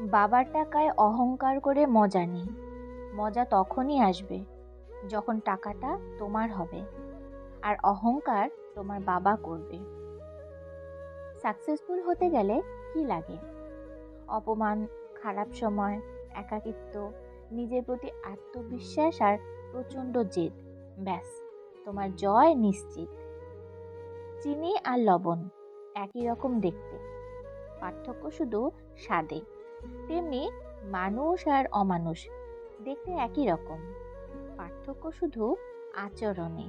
বাবার টাকায় অহংকার করে মজা নেই। মজা তখনই আসবে যখন টাকাটা তোমার হবে আর অহংকার তোমার বাবা করবে। সাকসেসফুল হতে গেলে কি লাগে? অপমান, খারাপ সময়, একাকিত্ব, নিজের প্রতি আত্মবিশ্বাস আর প্রচণ্ড জেদ, ব্যাস, তোমার জয় নিশ্চিত। চিনি আর লবণ, একই রকম দেখতে। পার্থক্য শুধু স্বাদে। তেমনি মানুষ আর অমানুষ দেখতে একই রকম। পার্থক্য শুধু আচরণে।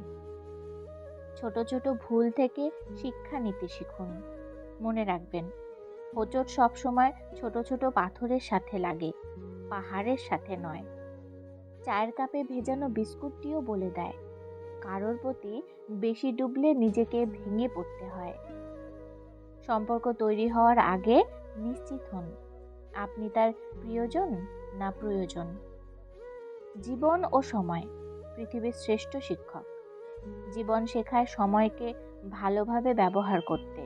ছোট ছোট ভুল থেকে শিক্ষা নিতে শিখুন। মনে রাখবেন, হোঁচট সবসময় ছোট ছোট পাথরের সাথে লাগে, পাহাড়ের সাথে নয়। চায়ের কাপে ভেজানো বিস্কুটটিও বলে দেয়, কারোর প্রতি বেশি ডুবলে নিজেকে ভেঙে পড়তে হয়। সম্পর্ক তৈরি হওয়ার আগে নিশ্চিত হন। আপনি তার প্রিয়জন না প্রয়োজন? জীবন ও সময়, পৃথিবীর শ্রেষ্ঠ শিক্ষক। জীবন শেখায় সময়কে ভালোভাবে ব্যবহার করতে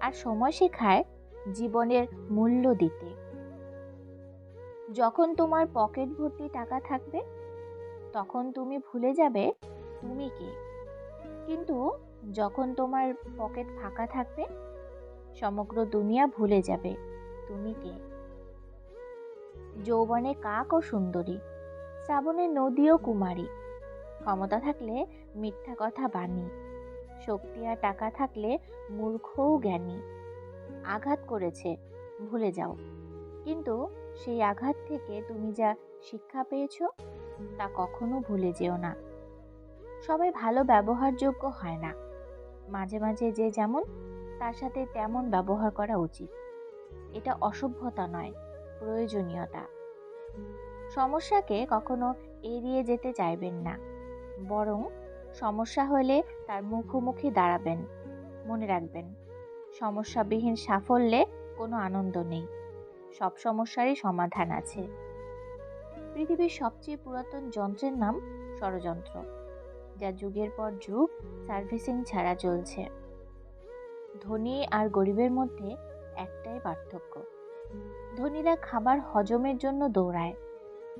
আর সময় শেখায় জীবনের মূল্য দিতে। যখন তোমার পকেট ভর্তি টাকা থাকবে, তখন তুমি ভুলে যাবে তুমি কে। কিন্তু যখন তোমার পকেট ফাঁকা থাকবে, সমগ্র দুনিয়া ভুলে যাবে তুমি কে। যৌবনে কাক ও সুন্দরী শ্রাবণে নদী ও কুমারী। ক্ষমতা থাকলে মিথ্যা কথা বাণী, শক্তি আর টাকা থাকলে মূর্খও জ্ঞানী। আঘাত করেছে, ভুলে যাও। কিন্তু সেই আঘাত থেকে তুমি যা শিক্ষা পেয়েছ, তা কখনো ভুলে যেও না। সবাই ভালো ব্যবহারযোগ্য হয় না। মাঝে মাঝে যে যেমন, তার সাথে তেমন ব্যবহার করা উচিত। এটা অসভ্যতা নয়। প্রয়োজনীয়তা। সমস্যাকে কখনো এড়িয়ে যেতে চাইবেন না। বরং সমস্যা হলে তার মুখোমুখি দাঁড়াবেন, মনে রাখবেন। সমস্যাবিহীন সাফল্যে কোনো আনন্দ নেই। সব সমস্যারই সমাধান আছে। পৃথিবীর সবচেয়ে পুরাতন যন্ত্রের নাম ষড়যন্ত্র, যা যুগের পর যুগ সার্ভিসিং ছাড়া চলছে। ধনী আর গরিবের মধ্যে একটাই পার্থক্য। ধনীরা খাবার হজমের জন্য দৌড়ায়,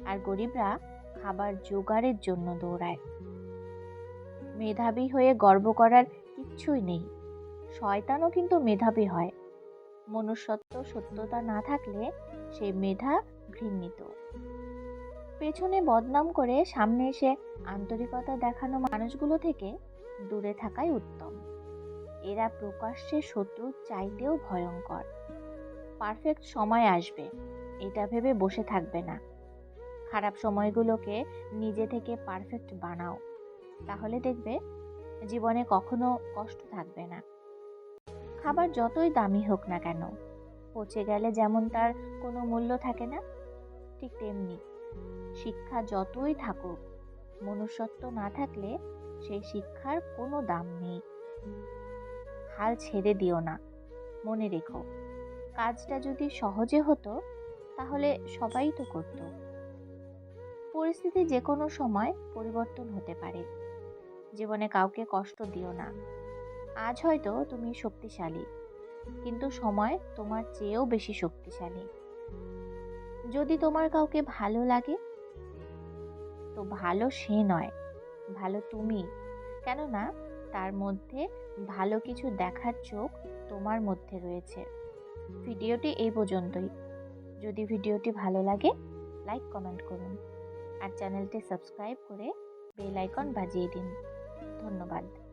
আর গরিবরা খাবার জোগাড়ের জন্য দৌড়ায়। মেধাবী হয়ে গর্ব করার কিচ্ছুই নেই। শয়তানও কিন্তু মেধাবী হয়। মনুষ্যত্ব, সত্যতা না থাকলে সেই মেধা ঘৃণিত। পেছনে বদনাম করে সামনে এসে আন্তরিকতা দেখানো মানুষগুলো থেকে দূরে থাকাই উত্তম। এরা প্রকাশ্যে শত্রু চাইতেও ভয়ঙ্কর। পারফেক্ট সময় আসবে। এটা ভেবে বসে থাকবে না। খারাপ সময়গুলোকে নিজে থেকে পারফেক্ট বানাও। তাহলে দেখবে জীবনে কখনো কষ্ট থাকবে না। খাবার যতই দামি হোক না কেন, পচে গেলে যেমন তার কোনো মূল্য থাকে না, ঠিক তেমনি শিক্ষা যতই থাকুক, মনুষ্যত্ব না থাকলে সেই শিক্ষার কোনো দাম নেই। হাল ছেড়ে দিও না। মনে রেখো। কাজটা যদি সহজে হতো, তাহলে সবাই তো করত। পরিস্থিতি যে কোনো সময় পরিবর্তন হতে পারে। জীবনে কাউকে কষ্ট দিও না। আজ হয়তো তুমি শক্তিশালী, কিন্তু সময় তোমার চেয়েও বেশি শক্তিশালী। যদি তোমার কাউকে ভালো লাগে, তো ভালো সে নয়, ভালো তুমি। কেননা, তার মধ্যে ভালো কিছু দেখার চোখ তোমার মধ্যে রয়েছে। ভিডিওটি এই পর্যন্তই। যদি ভিডিওটি ভালো লাগে লাইক কমেন্ট করুন। আর চ্যানেলটি সাবস্ক্রাইব করে বেল আইকন বাজিয়ে দিন। ধন্যবাদ।